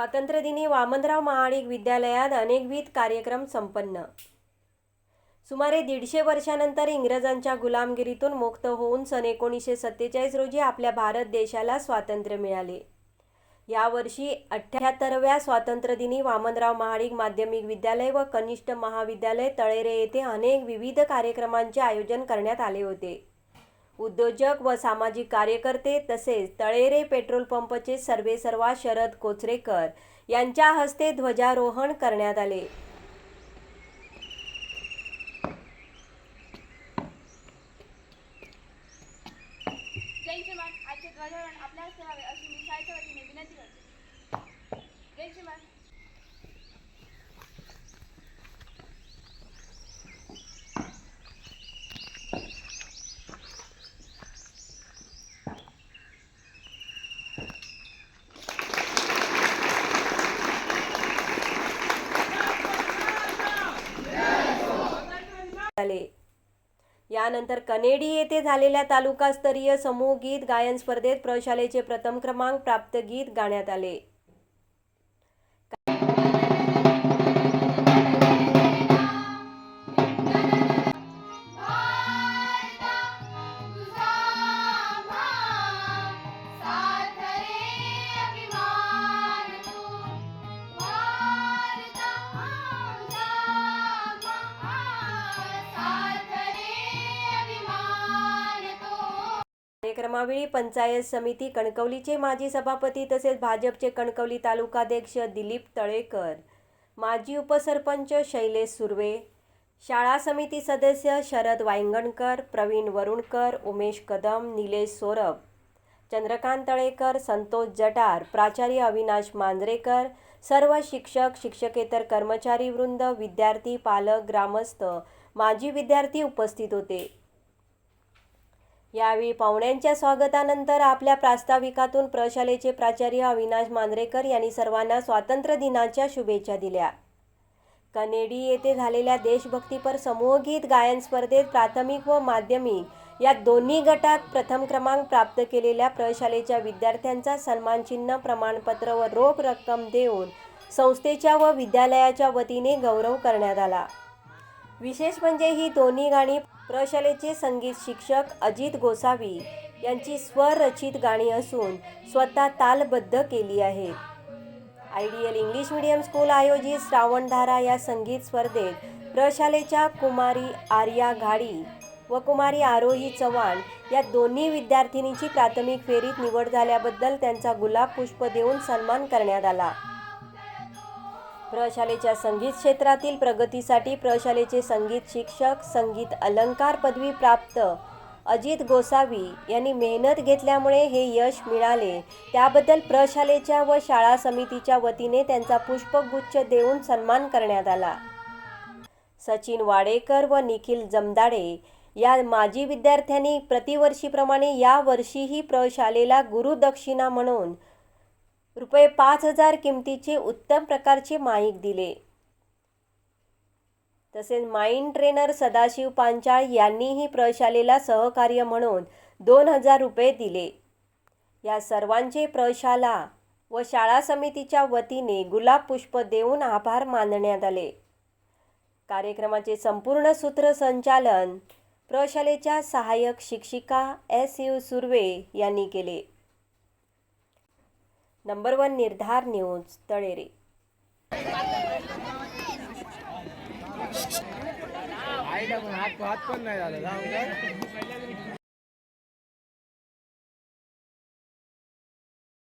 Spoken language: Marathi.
स्वातंत्र्यदिनी वामनराव महाडिक विद्यालयात अनेकविध कार्यक्रम संपन्न. सुमारे दीडशे वर्षानंतर इंग्रजांच्या गुलामगिरीतून मुक्त होऊन सन एकोणीसशे सत्तेचाळीस रोजी आपल्या भारत देशाला स्वातंत्र्य मिळाले. यावर्षी अठ्ठ्याहत्तरव्या स्वातंत्र्यदिनी वामनराव महाडिक माध्यमिक विद्यालय व कनिष्ठ महाविद्यालय तळेरे येथे अनेक विविध कार्यक्रमांचे आयोजन करण्यात आले होते. उद्योजक व सामाजिक कार्यकर्ते तसेच तळेरे पेट्रोल पंपचे सर्वेसर्वा शरद कोचरेकर यांच्या हस्ते ध्वजारोहण करण्यात आले. जय जवान आजचे ध्वजारोहण आपल्या हस्ते व्हावे अशी मी शाळेच्या वतीने विनंती करते. जय आले यानंतर कनेडी येथे झालेल्या तालुकास्तरीय समूह गीत गायन स्पर्धेत प्रशालेचे प्रथम क्रमांक प्राप्त गीत गाण्यात आले. कार्यक्रमावेळी पंचायत समिती कणकवलीचे माजी सभापती तसेच भाजपचे कणकवली तालुकाध्यक्ष दिलीप तळेकर माजी उपसरपंच शैलेश सुर्वे शाळा समिती सदस्य शरद वायंगणकर प्रवीण वरुणकर उमेश कदम निलेश सोरभ चंद्रकांत तळेकर संतोष जटार प्राचार्य अविनाश मांजरेकर सर्व शिक्षक शिक्षकेतर कर्मचारी वृंद विद्यार्थी पालक ग्रामस्थ माजी विद्यार्थी उपस्थित होते. यावेळी पाहुण्यांच्या स्वागतानंतर आपल्या प्रास्ताविकातून प्रशालेचे प्राचार्य अविनाश मांजरेकर यांनी सर्वांना स्वातंत्र्य दिनाच्या शुभेच्छा दिल्या. कनेडी येथे झालेल्या देशभक्तीपर समूहगीत गायन स्पर्धेत प्राथमिक व माध्यमिक या दोन्ही गटात प्रथम क्रमांक प्राप्त केलेल्या प्रशालेच्या विद्यार्थ्यांचा सन्मानचिन्ह प्रमाणपत्र व रोख रक्कम देऊन संस्थेच्या व विद्यालयाच्या वतीने गौरव करण्यात आला. विशेष म्हणजे ही दोन्ही गाणी प्रशालेचे संगीत शिक्षक अजित गोसावी यांची स्वरचित गाणी असून स्वतः तालबद्ध केली आहेत आयडियल इंग्लिश मीडियम स्कूल आयोजित श्रावणधारा या संगीत स्पर्धेत प्रशालेच्या कुमारी आर्या घाडी व कुमारी आरोही चव्हाण या दोन्ही विद्यार्थिनीची प्राथमिक फेरीत निवड झाल्याबद्दल त्यांचा गुलाब पुष्प देऊन सन्मान करण्यात आला. प्रशालेच्या संगीत क्षेत्रातील प्रगतीसाठी प्रशालेचे संगीत शिक्षक संगीत अलंकार पदवी प्राप्त अजित गोसावी यांनी मेहनत घेतल्यामुळे हे यश मिळाले. त्याबद्दल प्रशालेच्या व शाळा समितीच्या वतीने त्यांचा पुष्पगुच्छ देऊन सन्मान करण्यात आला. सचिन वाडेकर व निखिल जमदाडे या माजी विद्यार्थ्यांनी प्रतिवर्षीप्रमाणे या वर्षीही प्रशालेला गुरुदक्षिणा म्हणून रुपये पाच हजार किमतीचे उत्तम प्रकारचे माईक दिले. तसेच माइंड ट्रेनर सदाशिव पांचाळ यांनीही प्रशालेला सहकार्य म्हणून दोन हजार रुपये दिले. या सर्वांचे प्रशाला व शाळा समितीच्या वतीने गुलाब पुष्प देऊन आभार मानण्यात आले. कार्यक्रमाचे संपूर्ण सूत्रसंचालन प्रशालेच्या सहाय्यक शिक्षिका एस यू सुर्वे यांनी केले. Number one Nirdhar news Talere. हात पण नाही